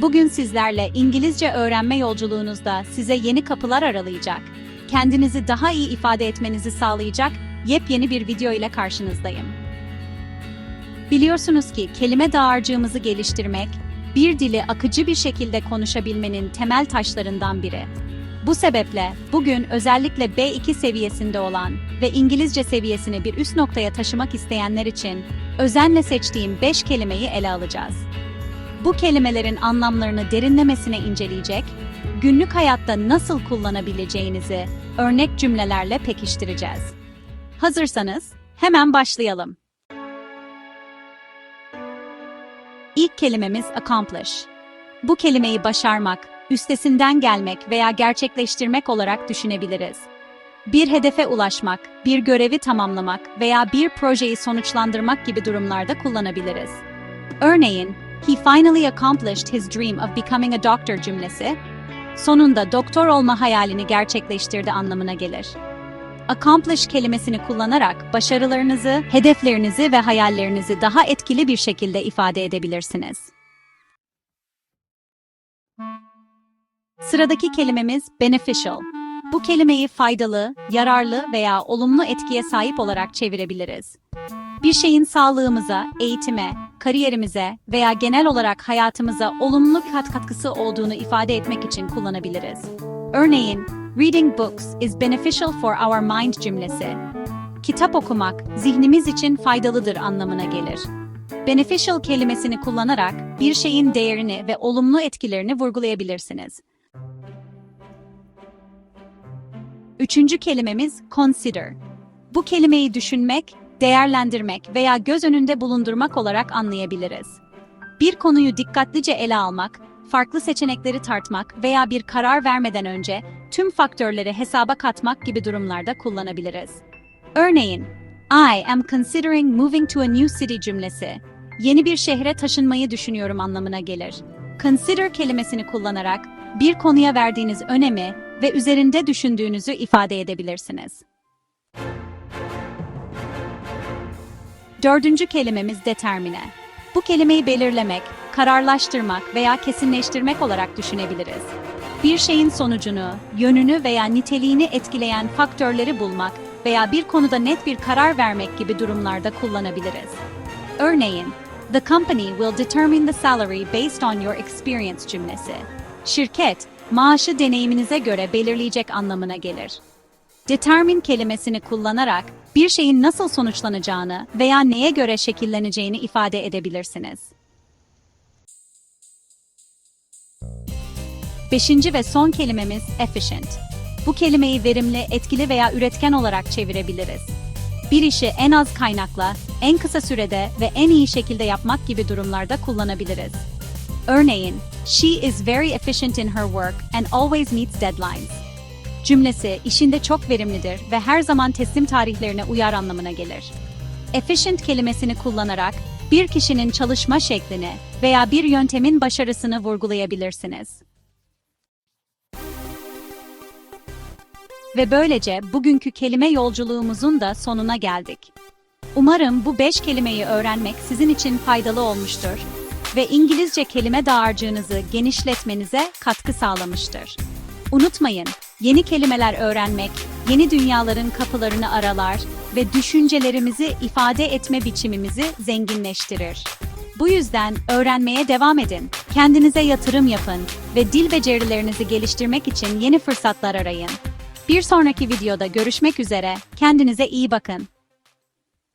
Bugün sizlerle İngilizce öğrenme yolculuğunuzda size yeni kapılar aralayacak, kendinizi daha iyi ifade etmenizi sağlayacak yepyeni bir video ile karşınızdayım. Biliyorsunuz ki kelime dağarcığımızı geliştirmek, bir dili akıcı bir şekilde konuşabilmenin temel taşlarından biri. Bu sebeple bugün özellikle B2 seviyesinde olan ve İngilizce seviyesini bir üst noktaya taşımak isteyenler için özenle seçtiğim 5 kelimeyi ele alacağız. Bu kelimelerin anlamlarını derinlemesine inceleyecek, günlük hayatta nasıl kullanabileceğinizi örnek cümlelerle pekiştireceğiz. Hazırsanız hemen başlayalım. İlk kelimemiz accomplish. Bu kelimeyi başarmak, üstesinden gelmek veya gerçekleştirmek olarak düşünebiliriz. Bir hedefe ulaşmak, bir görevi tamamlamak veya bir projeyi sonuçlandırmak gibi durumlarda kullanabiliriz. Örneğin, he finally accomplished his dream of becoming a doctor cümlesi, sonunda doktor olma hayalini gerçekleştirdi anlamına gelir. Accomplish kelimesini kullanarak başarılarınızı, hedeflerinizi ve hayallerinizi daha etkili bir şekilde ifade edebilirsiniz. Sıradaki kelimemiz beneficial. Bu kelimeyi faydalı, yararlı veya olumlu etkiye sahip olarak çevirebiliriz. Bir şeyin sağlığımıza, eğitime, kariyerimize veya genel olarak hayatımıza olumlu kat katkısı olduğunu ifade etmek için kullanabiliriz. Örneğin, reading books is beneficial for our mind cümlesi. Kitap okumak zihnimiz için faydalıdır anlamına gelir. Beneficial kelimesini kullanarak bir şeyin değerini ve olumlu etkilerini vurgulayabilirsiniz. Üçüncü kelimemiz consider. Bu kelimeyi düşünmek, değerlendirmek veya göz önünde bulundurmak olarak anlayabiliriz. Bir konuyu dikkatlice ele almak, farklı seçenekleri tartmak veya bir karar vermeden önce tüm faktörleri hesaba katmak gibi durumlarda kullanabiliriz. Örneğin, I am considering moving to a new city cümlesi, yeni bir şehre taşınmayı düşünüyorum anlamına gelir. Consider kelimesini kullanarak bir konuya verdiğiniz önemi ve üzerinde düşündüğünüzü ifade edebilirsiniz. Dördüncü kelimemiz determine. Bu kelimeyi belirlemek, kararlaştırmak veya kesinleştirmek olarak düşünebiliriz. Bir şeyin sonucunu, yönünü veya niteliğini etkileyen faktörleri bulmak veya bir konuda net bir karar vermek gibi durumlarda kullanabiliriz. Örneğin, The company will determine the salary based on your experience cümlesi. Şirket, maaşı deneyiminize göre belirleyecek anlamına gelir. Determine kelimesini kullanarak bir şeyin nasıl sonuçlanacağını veya neye göre şekilleneceğini ifade edebilirsiniz. Beşinci ve son kelimemiz efficient. Bu kelimeyi verimli, etkili veya üretken olarak çevirebiliriz. Bir işi en az kaynakla, en kısa sürede ve en iyi şekilde yapmak gibi durumlarda kullanabiliriz. Örneğin, she is very efficient in her work and always meets deadlines. Cümlesi işinde çok verimlidir ve her zaman teslim tarihlerine uyar anlamına gelir. Efficient kelimesini kullanarak bir kişinin çalışma şeklini veya bir yöntemin başarısını vurgulayabilirsiniz. Ve böylece bugünkü kelime yolculuğumuzun da sonuna geldik. Umarım bu beş kelimeyi öğrenmek sizin için faydalı olmuştur ve İngilizce kelime dağarcığınızı genişletmenize katkı sağlamıştır. Unutmayın, yeni kelimeler öğrenmek, yeni dünyaların kapılarını aralar ve düşüncelerimizi ifade etme biçimimizi zenginleştirir. Bu yüzden öğrenmeye devam edin, kendinize yatırım yapın ve dil becerilerinizi geliştirmek için yeni fırsatlar arayın. Bir sonraki videoda görüşmek üzere, kendinize iyi bakın.